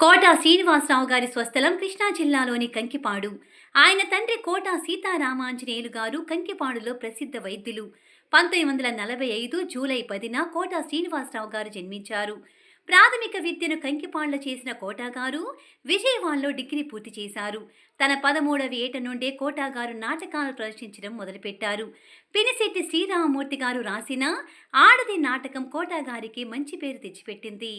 Quota Srinivasarao గారి స్వస్థలం కృష్ణా జిల్లాలోని కంకిపాడు. ఆయన తండ్రి కోటా సీతారామాంజనేయులు గారు కంకిపాడులో ప్రసిద్ధ వైద్యులు. పంతొమ్మిది వందల నలభై ఐదు జూలై పదిన కోటా శ్రీనివాసరావు గారు జన్మించారు. ప్రాథమిక విద్యను కంకిపాడులో చేసిన కోటాగారు విజయవాడలో డిగ్రీ పూర్తి చేశారు. తన పదమూడవ ఏట నుండే కోటాగారు నాటకాలు ప్రదర్శించడం మొదలుపెట్టారు. పినిశెట్టి శ్రీరామమూర్తి గారు రాసిన ఆడది నాటకం కోటాగారికి మంచి పేరు తెచ్చిపెట్టింది.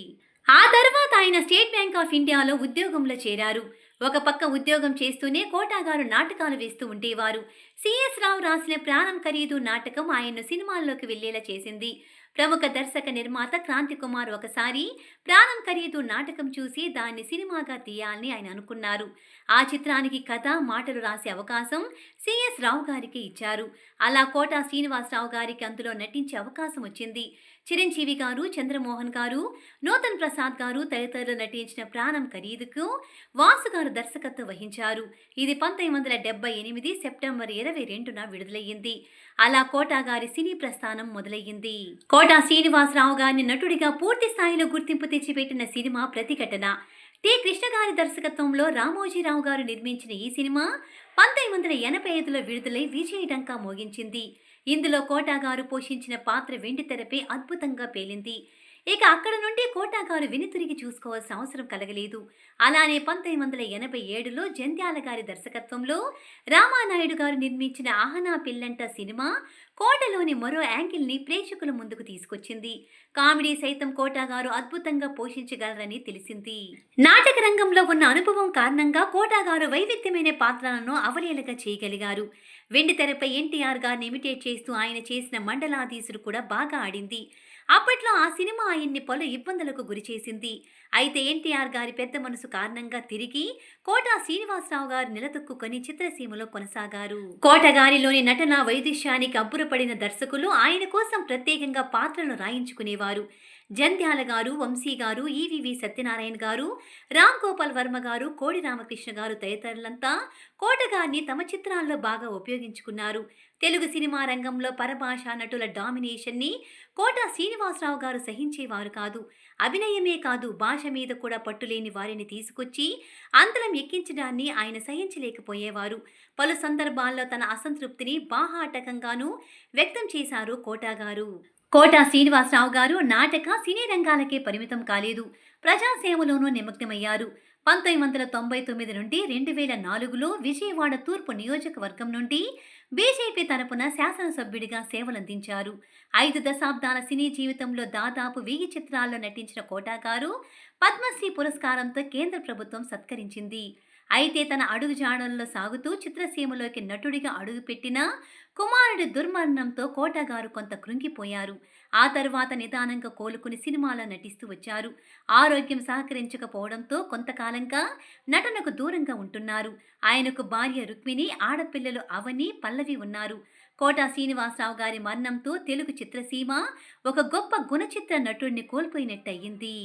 ఆ తర్వాత ఆయన స్టేట్ బ్యాంక్ ఆఫ్ ఇండియాలో ఉద్యోగంలో చేరారు. ఒక పక్క ఉద్యోగం చేస్తూనే కోటా గారు నాటకాలు వేస్తూ ఉండేవారు. సిఎస్ రావు రాసిన ప్రాణం ఖరీదు నాటకం ఆయన్ను సినిమాల్లోకి వెళ్ళేలా చేసింది. ప్రముఖ దర్శక నిర్మాత క్రాంతి కుమార్ ఒకసారి ప్రాణం ఖరీదు నాటకం చూసి దాన్ని సినిమాగా తీయాలని ఆయన అనుకున్నారు. ఆ చిత్రానికి కథ మాటలు రాసే అవకాశం సిఎస్ రావు గారికి ఇచ్చారు. అలా కోటా శ్రీనివాసరావు గారికి అందులో నటించే అవకాశం వచ్చింది. చిరంజీవి గారు చంద్రమోహన్ గారు నూతన్ ప్రసాద్ గారు తదితరులు నటించిన ప్రాణం ఖరీదుకు వాసు గారు దర్శకత్వం వహించారు. ఇది పంతొమ్మిది వందల డెబ్బై ఎనిమిది సెప్టెంబర్ ఇరవై రెండున విడుదలయ్యింది. అలా కోటా గారి సినీ ప్రస్థానం మొదలయ్యింది. కోటా శ్రీనివాసరావు గారిని నటుడిగా పూర్తి స్థాయిలో గుర్తింపు తెచ్చిపెట్టిన సినిమా ప్రతిఘటన. టి. కృష్ణ గారి దర్శకత్వంలో రామోజీరావు గారు నిర్మించిన ఈ సినిమా పంతొమ్మిది వందల ఎనభై ఐదులో విడుదలై విజయ డంకా మోగించింది. ఇందులో కోటా గారు పోషించిన పాత్ర వెండితెరపై అద్భుతంగా పేలింది. ఇక అక్కడ నుండి కోటాగారు వెనుతిరిగి చూసుకోవాల్సిన అవసరం కలగలేదు. అలానే పంతొమ్మిది వందల ఎనభై ఏడులో జంధ్యాల గారి దర్శకత్వంలో రామానాయుడు గారు నిర్మించిన ఆహనా పిల్లంట సినిమా కోటలోని మరో యాంగిల్ని ప్రేక్షకుల ముందుకు తీసుకొచ్చింది. కామెడీ సైతం కోటాగారు అద్భుతంగా పోషించగలరని తెలిసింది. నాటక రంగంలో ఉన్న అనుభవం కారణంగా కోటాగారు వైవిధ్యమైన పాత్రలను అవలీలగా చేయగలిగారు. వెండి తెరపై ఎన్టీఆర్ గారిని ఇమిటేట్ చేస్తూ ఆయన చేసిన మండలాధీశుడు కూడా బాగా ఆడింది. అప్పట్లో ఆ సినిమా ఆయన్ని పలు ఇబ్బందులకు గురిచేసింది అయితే ఎన్టీఆర్ గారి పెద్ద మనసు కారణంగా తిరిగి కోటా శ్రీనివాసరావు గారు నిలదొక్కుని చిత్రసీమలో కొనసాగారు. కోటగారిలోని నటన వైదుష్యానికి అబ్బురపడిన దర్శకులు ఆయన కోసం ప్రత్యేకంగా పాత్రలను రాయించుకునేవారు. జంధ్యాల గారు వంశీ గారు ఈవివి సత్యనారాయణ గారు రామ్ గోపాల్ వర్మ గారు కోడి రామకృష్ణ గారు తదితరులంతా కోటగారిని తమ చిత్రాల్లో బాగా ఉపయోగించుకున్నారు. తెలుగు సినిమా రంగంలో పరభాషా నటుల డామినేషన్ని కోట శ్రీనివాసరావు గారు సహించేవారు కాదు. అభినయమే కాదు భాష మీద కూడా పట్టులేని వారిని తీసుకొచ్చి అంతరం ఎక్కించడాన్ని ఆయన సహించలేకపోయేవారు. పలు సందర్భాల్లో తన అసంతృప్తిని బాహాటకంగానూ వ్యక్తం చేశారు కోటా గారు కోటా శ్రీనివాసరావు గారు నాటక సినీ రంగాలకే పరిమితం కాలేదు. ప్రజాసేవలోనూ నిమగ్నమయ్యారు. పంతొమ్మిది వందల తొంభై తొమ్మిది నుండి రెండు వేల నాలుగులో విజయవాడ తూర్పు నియోజకవర్గం నుండి బీజేపీ తరపున శాసనసభ్యుడిగా సేవలందించారు. ఐదు దశాబ్దాల సినీ జీవితంలో దాదాపు వెయ్యి చిత్రాల్లో నటించిన కోటా గారు పద్మశ్రీ పురస్కారంతో కేంద్ర ప్రభుత్వం సత్కరించింది. అయితే తన అడుగుజాడల్లో సాగుతూ చిత్రసీమలోకి నటుడిగా అడుగుపెట్టిన కుమారుడి దుర్మరణంతో కోటగారు కొంత కృంగిపోయారు. ఆ తరువాత నిదానంగా కోలుకుని సినిమాలో నటిస్తూ వచ్చారు. ఆరోగ్యం సహకరించకపోవడంతో కొంతకాలంగా నటనకు దూరంగా ఉంటున్నారు. ఆయనకు భార్య రుక్మిణి ఆడపిల్లలు అవని పల్లవి ఉన్నారు. కోటా శ్రీనివాసరావు గారి మరణంతో తెలుగు చిత్రసీమ ఒక గొప్ప గుణచిత్ర నటుడిని కోల్పోయినట్టయింది.